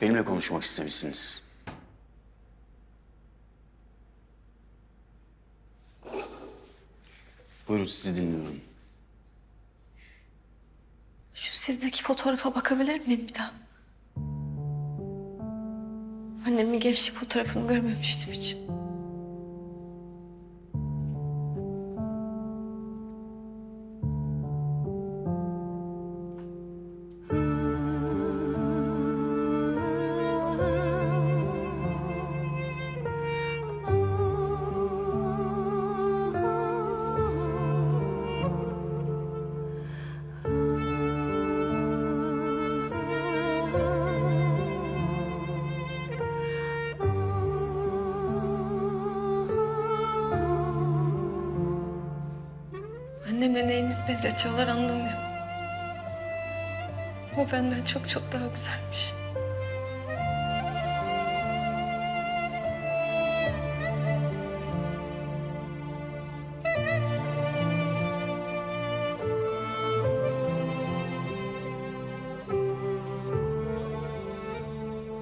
Benimle konuşmak istemişsiniz. Buyurun sizi dinliyorum. Şu sizdeki fotoğrafa bakabilir miyim bir daha? Annemin gençlik fotoğrafını görmemiştim hiç. Neyimiz benzetiyorlar anlamıyorum. O benden çok çok daha güzelmiş.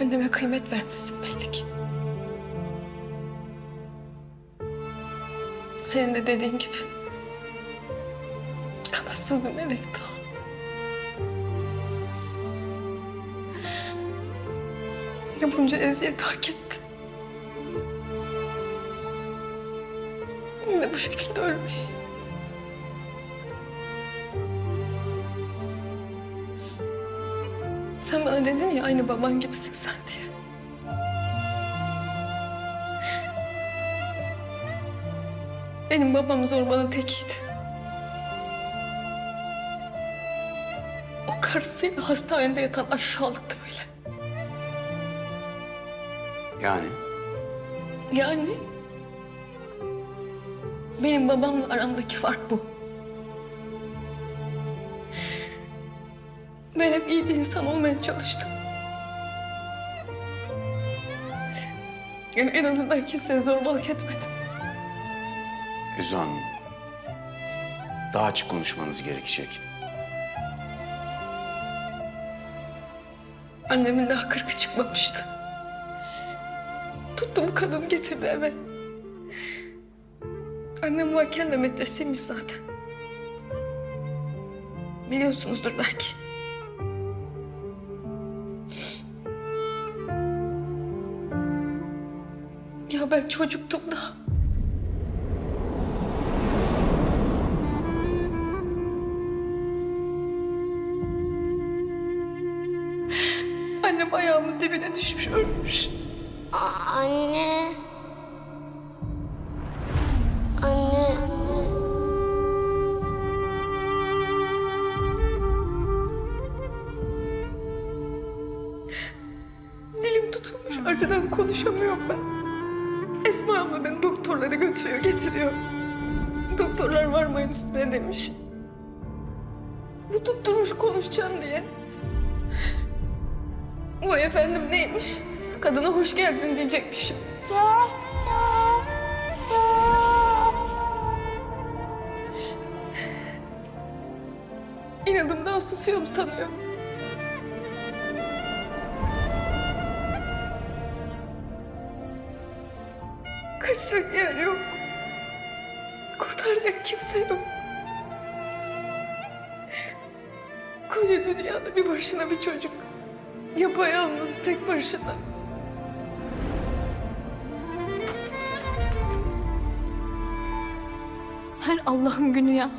Anneme kıymet vermişsin belli ki. Senin de dediğin gibi. Kafasız bir melekti o. Ya bunca eziyet hak etti. Yine bu şekilde ölmeyi. Sen bana dedin ya aynı baban gibisin sen diye. Benim babam zorbanın tekiydi. Karısıyla hastanede yatan aşağılıktı böyle. Yani Yani benim babamla aramdaki fark bu. Ben hep iyi bir insan olmaya çalıştım. Yani en azından kimseye zorbalık etmedim. Ezo Hanım, daha açık konuşmanız gerekecek. Annemin daha kırkı çıkmamıştı. Tuttu bu kadını getirdi eve. Annem varken de metresiymiş zaten. Biliyorsunuzdur belki. Ya ben çocuktum daha. Annem ayağımın dibine düşmüş, ölmüş. Anne. Anne. Dilim tutulmuş, acıdan konuşamıyorum ben. Esma abla beni doktorlara götürüyor, getiriyor. Doktorlar varmayın üstüne demiş. Bu tutturmuş konuşacağım diye. Vay efendim neymiş? Kadına hoş geldin diyecekmişim. İnadımdan susuyorum sanıyorum. Kaçacak yer yok. Kurtaracak kimse yok. Koca dünyada bir başına bir çocuk. Yapayalnız tek başına. Her Allah'ın günü ya.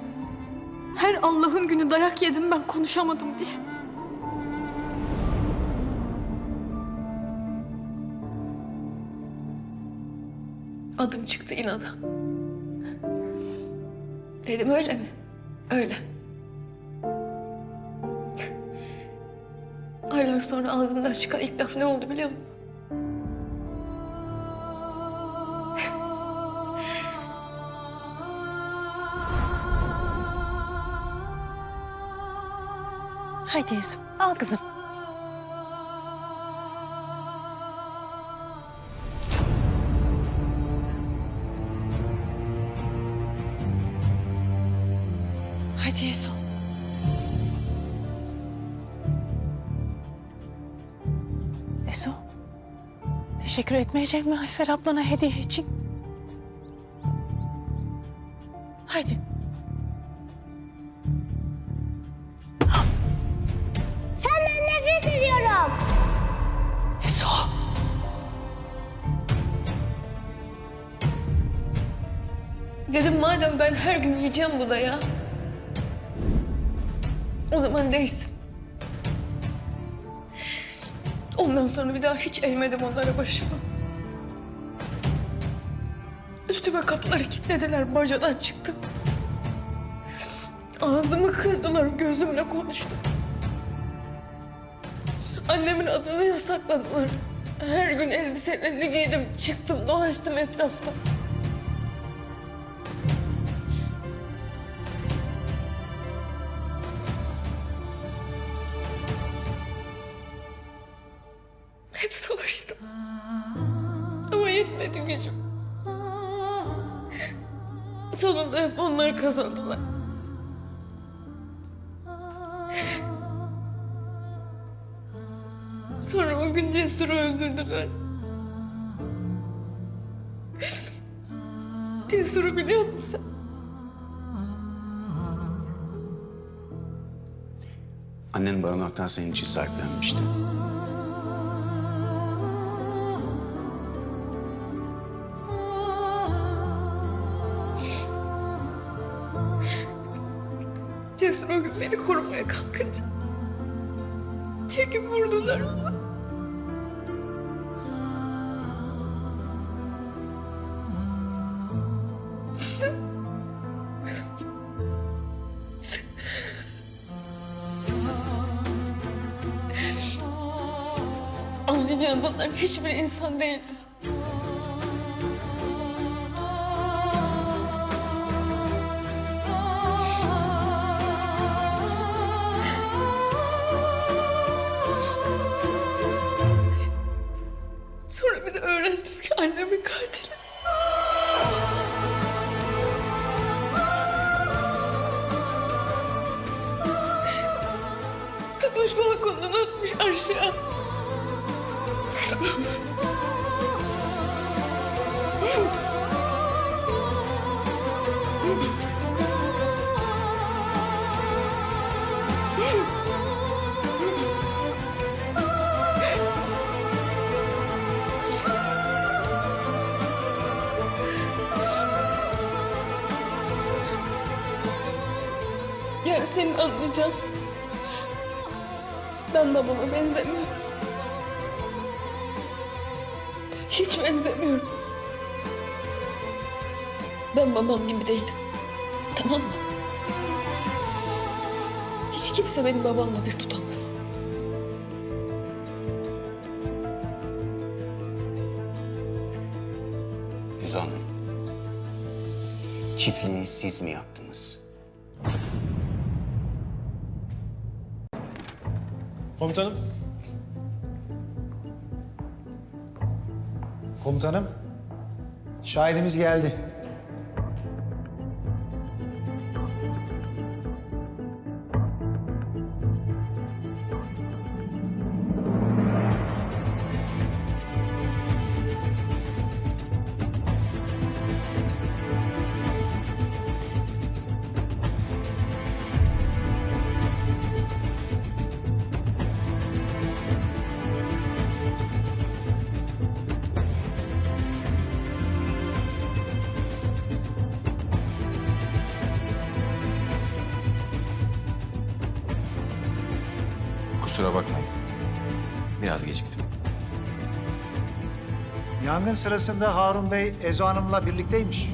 Her Allah'ın günü dayak yedim ben konuşamadım diye. Adım çıktı inada. Dedim öyle mi? Öyle. Aylar sonra ağzımdan çıkan ilk laf ne oldu biliyor musun? Haydi Yusuf al kızım. Teşekkür etmeyecek mi Ayfer ablana hediye için? Haydi. Senden nefret ediyorum. Eso. Dedim madem ben her gün yiyeceğim bu da ya. O zaman değsin. Ondan sonra bir daha hiç eğmedim onlara başımı. Üstüme kapıları kilitlediler, bacadan çıktım. Ağzımı kırdılar, gözümle konuştum. Annemin adını yasakladılar. Her gün elbiselerini giydim, çıktım, dolaştım etrafta. Yetmedi gücüm. Sonunda hep onlar kazandılar. Sonra o gün Cesur'u öldürdüler. Cesur'u biliyor musun? Annen barınaktan senin için sahiplenmişti. O gün beni korumaya kalkınca çekip vurdular onu. Anlayacağım bunlar hiçbir insan değildi. Tutmuş balkondan atmış aşağı. Yani senin anlayacağın ben babama benzemiyorum. Hiç benzemiyorum. Ben babam gibi değilim. Tamam mı? Hiç kimse beni babamla bir tutamaz. Hanım. Çiftliği siz mi yaptınız? Komutanım. Komutanım, şahidimiz geldi. Kusura bakmayın. Biraz geciktim. Yangın sırasında Harun Bey Ezo Hanım'la birlikteymiş.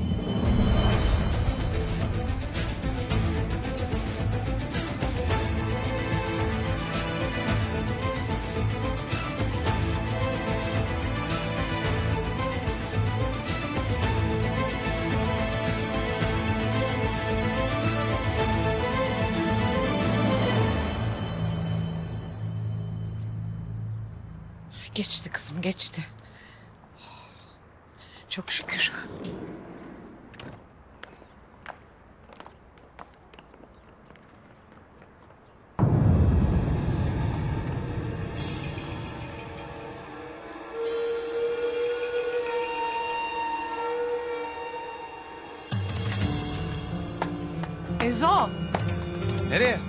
Ezo. Nereye?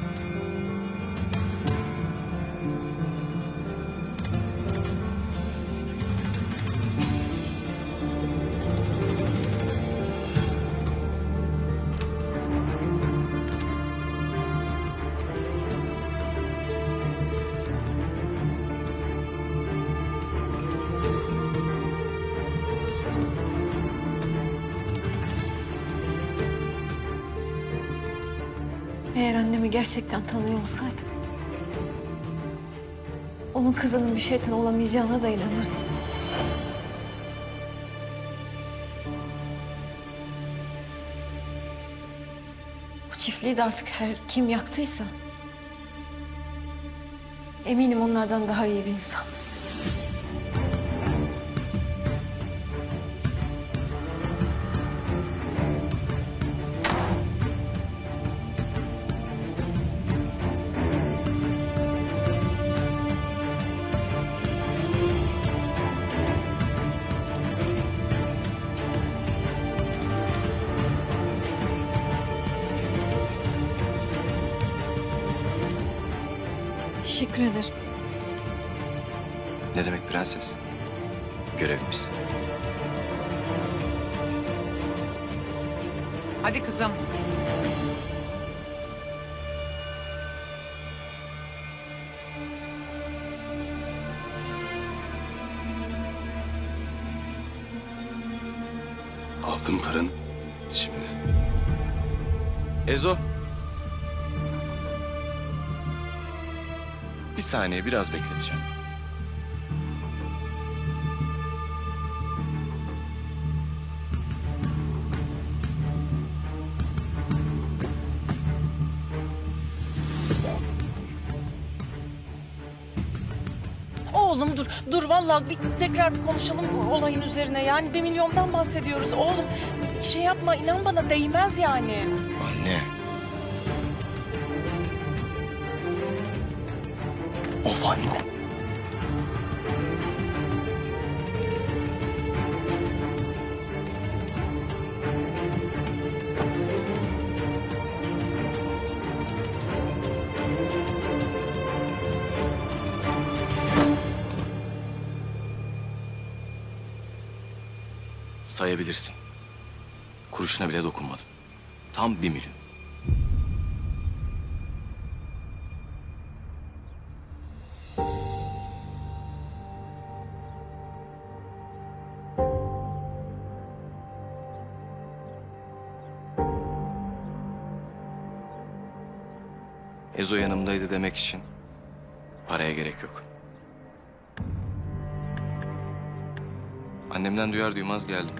Eğer annemi gerçekten tanıyor olsaydın... ...onun kızının bir şeytan olamayacağına da inanırdın. Bu çiftliği de artık her kim yaktıysa... ...eminim onlardan daha iyi bir insan. Teşekkür ederim. Ne demek prenses? Görevimiz. Hadi kızım. Aldın paranı. Şimdi. Ezo. Bir saniye biraz bekleteceğim. Oğlum dur, dur vallahi bir tekrar bir konuşalım bu olayın üzerine. Yani bir milyondan bahsediyoruz oğlum. Şey yapma, inan bana değmez yani. Of. Sayabilirsin. Kuruşuna bile dokunmadım. Tam bir milyon. Ezo yanımdaydı demek için paraya gerek yok. Annemden duyar duymaz geldim.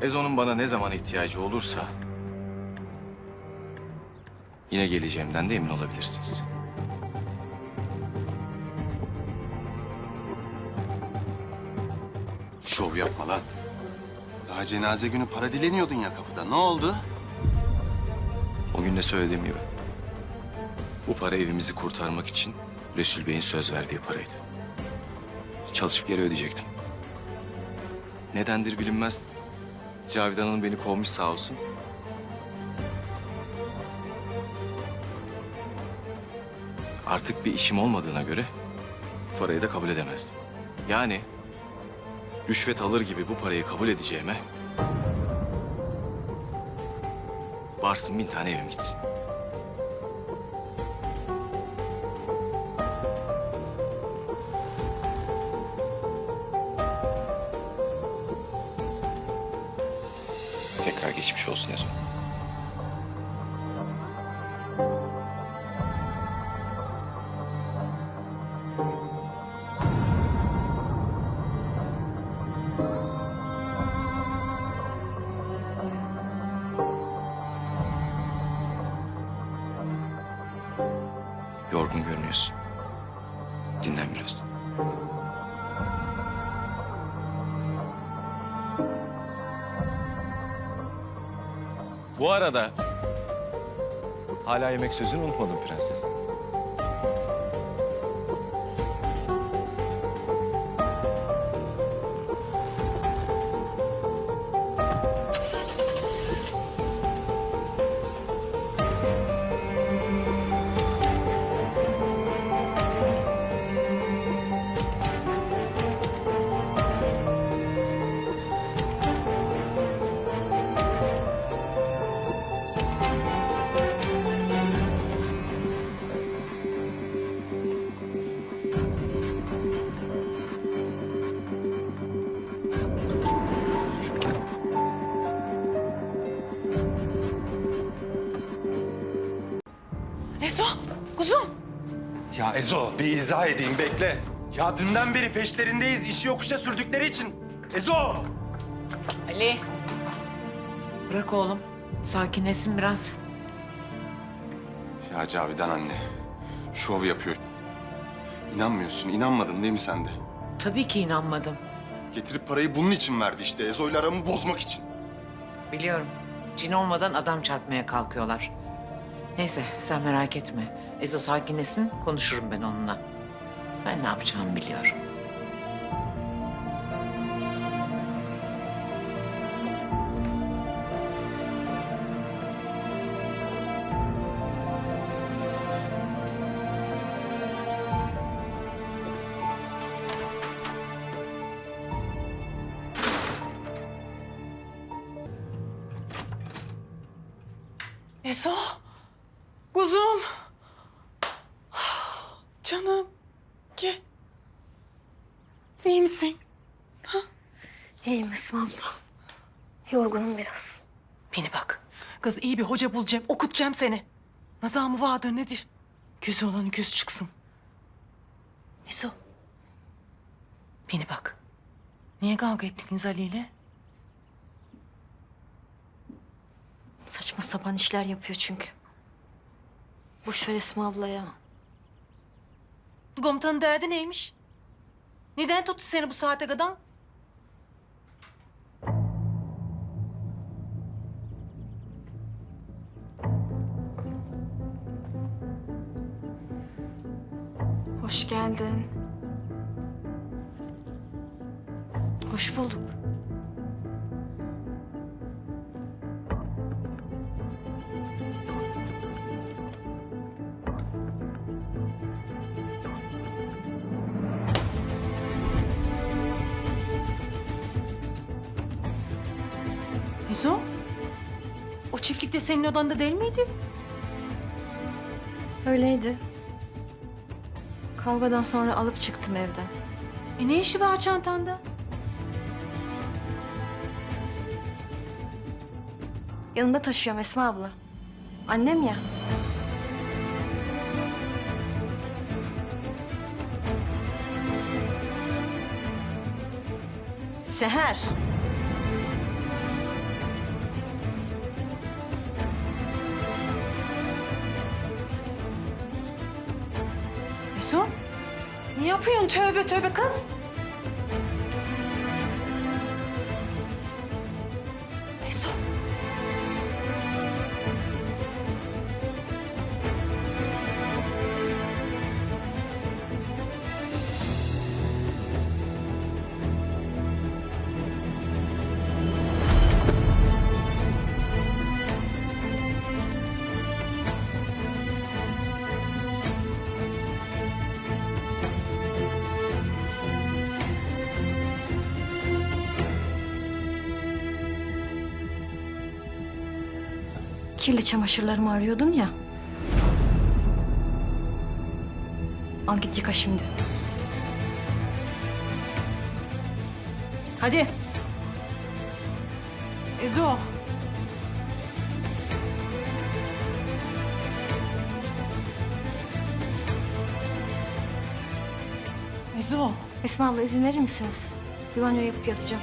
Ezo'nun bana ne zaman ihtiyacı olursa yine geleceğimden de emin olabilirsiniz. Şov yapma lan. Daha cenaze günü para dileniyordun ya kapıda. Ne oldu? O gün de söylediğim gibi. Bu para evimizi kurtarmak için Resul Bey'in söz verdiği paraydı. Çalışıp geri ödeyecektim. Nedendir bilinmez. Cavidan Hanım beni kovmuş sağ olsun. Artık bir işim olmadığına göre bu parayı da kabul edemezdim. Yani rüşvet alır gibi bu parayı kabul edeceğime varsın bin tane evim gitsin. Tekrar geçmiş olsun Ezo. Hala yemek sözünü unutmadım prenses. Ezo bir izah edeyim bekle. Ya dünden beri peşlerindeyiz işi yokuşa sürdükleri için. Ezo! Ali. Bırak oğlum. Sakinleşsin biraz. Ya Cavidan anne. Şov yapıyor. İnanmıyorsun, inanmadın değil mi sen de? Tabii ki inanmadım. Getirip parayı bunun için verdi işte. Ezo'yla aramı bozmak için. Biliyorum. Cin olmadan adam çarpmaya kalkıyorlar. Neyse sen merak etme. Ezo sakinleşsin konuşurum ben onunla. Ben ne yapacağımı biliyorum. Esma abla. Yorgunum biraz. Beni bak. Kız iyi bir hoca bulacağım, okutacağım seni. Nazamı vardır nedir? Güz olan güz çıksın. Meso. Beni bak. Niye kavga ettiniz Ali ile? Saçma sapan işler yapıyor çünkü. Boş ver Esma abla ya. Komutanın derdi neymiş? Neden tuttu seni bu saate kadar? Hoş geldin. Hoş bulduk. Meso. O çiftlikte senin odanda değil miydi? Öyleydi. Kavgadan sonra alıp çıktım evden. E ne işi var çantanda? Yanımda taşıyorum Esma abla. Annem ya. Seher. Yapıyorsun tövbe tövbe kız? Kirli çamaşırlarımı arıyordum ya. Al git yıka şimdi. Hadi. Ezo. Ezo. Esma abla izin verir misiniz? Bir banyo yapıp yatacağım.